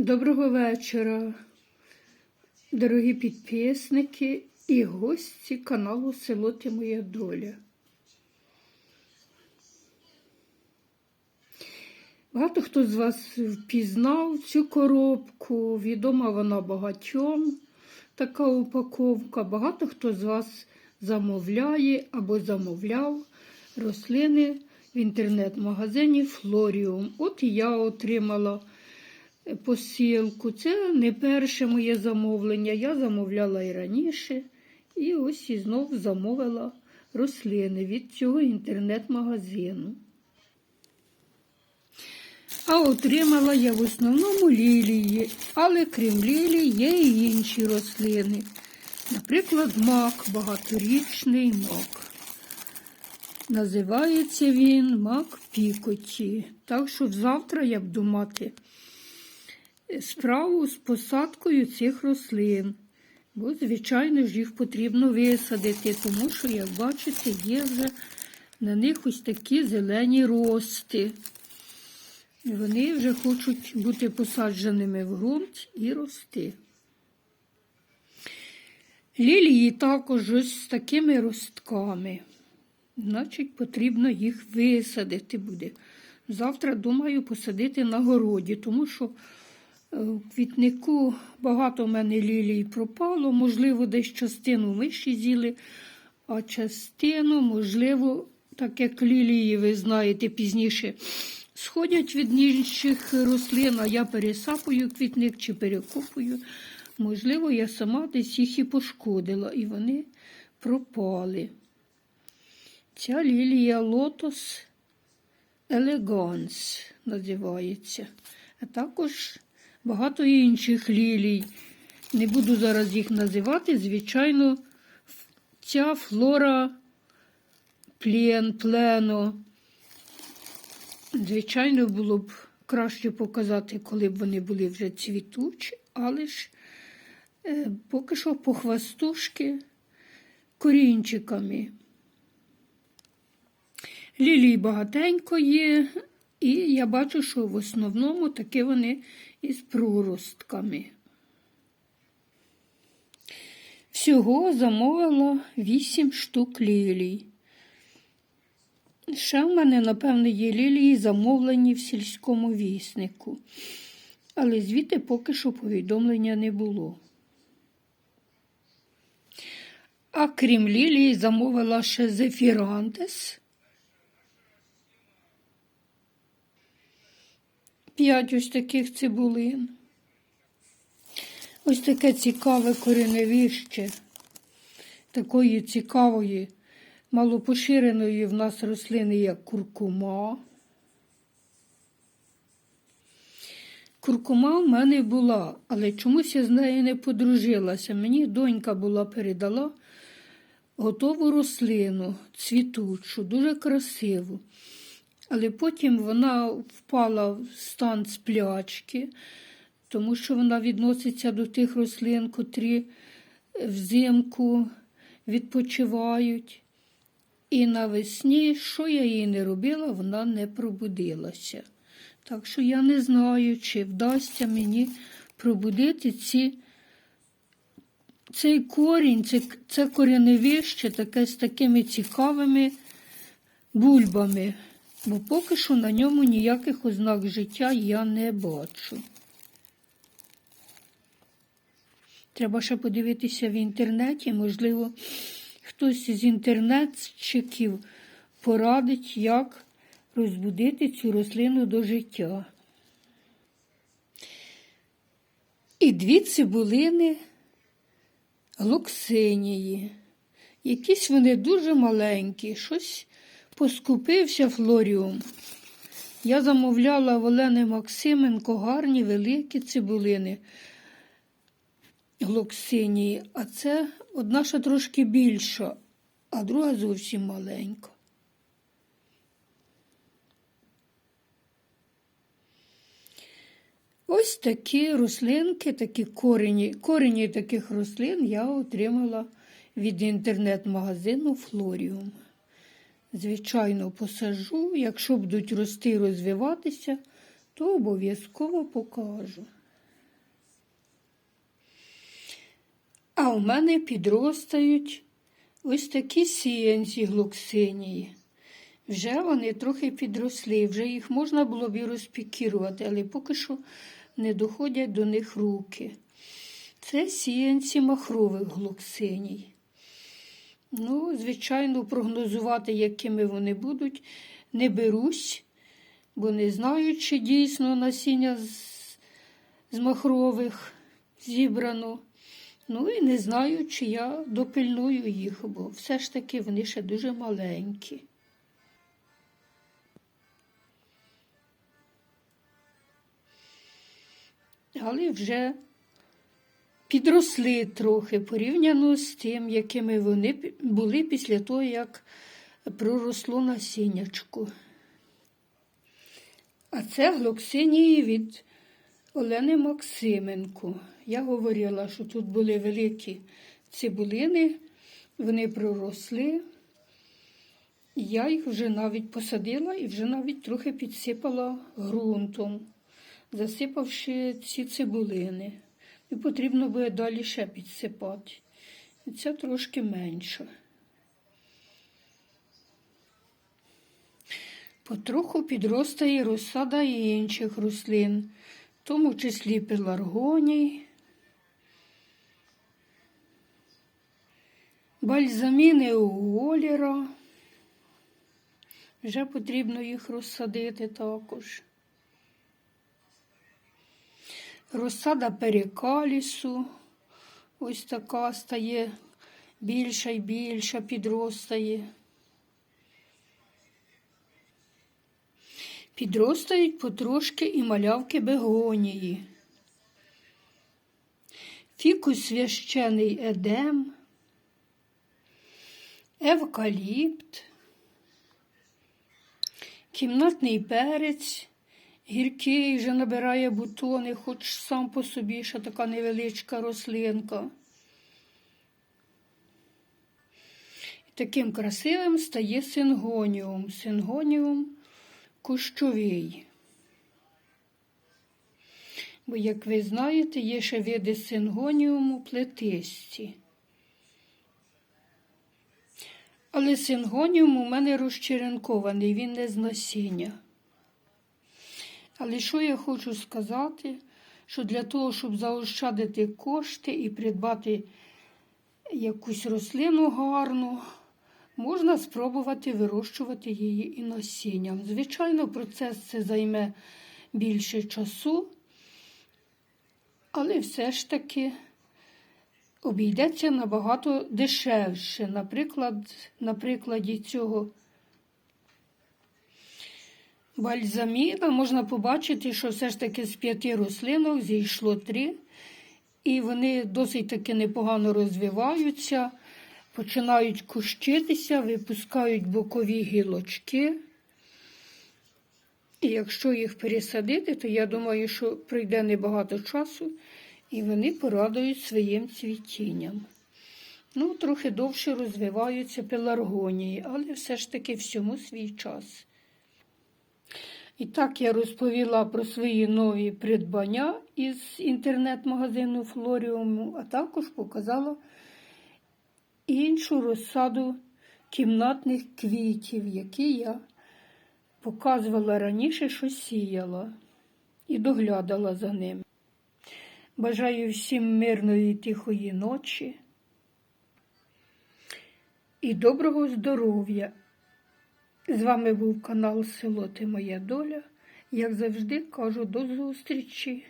Доброго вечора, дорогі підписники і гості каналу Село Ти Моя Доля. Багато хто з вас впізнав цю коробку, відома вона багатьом, така упаковка. Багато хто з вас замовляє або замовляв рослини в інтернет-магазині Флоріум. От і я отримала посилку. Це не перше моє замовлення. Я замовляла і раніше. І ось і знов замовила рослини від цього інтернет-магазину. А отримала я в основному лілії, але крім лілій є і інші рослини. Наприклад, мак, багаторічний мак. Називається він мак пікоті. Так що завтра я буду мати справу з посадкою цих рослин. Бо, звичайно ж, їх потрібно висадити, тому що, як бачите, є вже на них ось такі зелені рости. Вони вже хочуть бути посадженими в ґрунт і рости. Лілії також ось з такими ростками. Значить, потрібно їх висадити буде. Завтра, думаю, посадити на городі, тому що в квітнику багато в мене лілій пропало, можливо, десь частину миші з'їли, а частину, можливо, так як лілії, ви знаєте, пізніше сходять від інших рослин, а я пересапую квітник чи перекопую. Можливо, я сама десь їх і пошкодила, і вони пропали. Ця лілія лотос елеганс називається. А також багато інших лілій. Не буду зараз їх називати. Звичайно, ця флора плен, плено. Звичайно, було б краще показати, коли б вони були вже цвітучі, але ж е, поки що по хвастушки корінчиками. Лілій багатенько є, і я бачу, що в основному такі вони із проростками. Всього замовила 8 штук лілій. Ще в мене, напевно, є лілії, замовлені в сільському віснику, але звідти поки що повідомлення не було. А крім лілії, замовила ще зефірантес. П'ять ось таких цибулин. Ось таке цікаве кореневище, такої цікавої, малопоширеної в нас рослини, як куркума. Куркума в мене була, але чомусь я з нею не подружилася. Мені донька була передала готову рослину, цвітучу, дуже красиву. Але потім вона впала в стан сплячки, тому що вона відноситься до тих рослин, котрі взимку відпочивають. І навесні, що я їй не робила, вона не пробудилася. Так що я не знаю, чи вдасться мені пробудити ці, цей корінь, це, це кореневище таке з такими цікавими бульбами бо поки що на ньому ніяких ознак життя я не бачу. Треба ще подивитися в інтернеті, можливо, хтось з інтернетчиків порадить, як розбудити цю рослину до життя. І дві цибулини локсинії. Якісь вони дуже маленькі, щось Поскупився флоріум. Я замовляла в Олени Максименко гарні великі цибулини глоксинії, а це одна ще трошки більша, а друга зовсім маленька. Ось такі рослинки, такі корені, корені таких рослин я отримала від інтернет-магазину Флоріум звичайно, посажу. Якщо будуть рости і розвиватися, то обов'язково покажу. А у мене підростають ось такі сіянці глоксинії. Вже вони трохи підросли, вже їх можна було б і розпікірувати, але поки що не доходять до них руки. Це сіянці махрових глоксиній. Ну, звичайно, прогнозувати, якими вони будуть, не берусь, бо не знаю, чи дійсно насіння з, з махрових зібрано. Ну і не знаю, чи я допильную їх, бо все ж таки вони ще дуже маленькі. Але вже підросли трохи порівняно з тим, якими вони були після того, як проросло насіннячко. А це глоксинії від Олени Максименко. Я говорила, що тут були великі цибулини, вони проросли. Я їх вже навіть посадила і вже навіть трохи підсипала ґрунтом, засипавши ці цибулини. І потрібно буде далі ще підсипати. І це трошки менше. Потроху підростає розсада і інших рослин, в тому числі пеларгоній, бальзаміни уоліра. Вже потрібно їх розсадити також. Розсада перекалісу, ось така стає більша і більша, підростає. Підростають потрошки і малявки бегонії. Фікус священий едем, евкаліпт, кімнатний перець, гіркий вже набирає бутони, хоч сам по собі ще така невеличка рослинка. І таким красивим стає сингоніум. Сингоніум кущовий. Бо, як ви знаєте, є ще види сингоніуму плетисті. Але сингоніум у мене розчеренкований, він не з насіння. Але що я хочу сказати, що для того, щоб заощадити кошти і придбати якусь рослину гарну, можна спробувати вирощувати її і насінням. Звичайно, процес це займе більше часу, але все ж таки обійдеться набагато дешевше. Наприклад, на прикладі цього бальзаміна можна побачити, що все ж таки з п'яти рослинок зійшло три, і вони досить таки непогано розвиваються, починають кущитися, випускають бокові гілочки. І якщо їх пересадити, то я думаю, що пройде небагато часу, і вони порадують своїм цвітінням. Ну, трохи довше розвиваються пеларгонії, але все ж таки всьому свій час. І так я розповіла про свої нові придбання із інтернет-магазину Флоріуму, а також показала іншу розсаду кімнатних квітів, які я показувала раніше, що сіяла і доглядала за ними. Бажаю всім мирної тихої ночі і доброго здоров'я. З вами був канал Село Ти Моя Доля. Як завжди, кажу до зустрічі.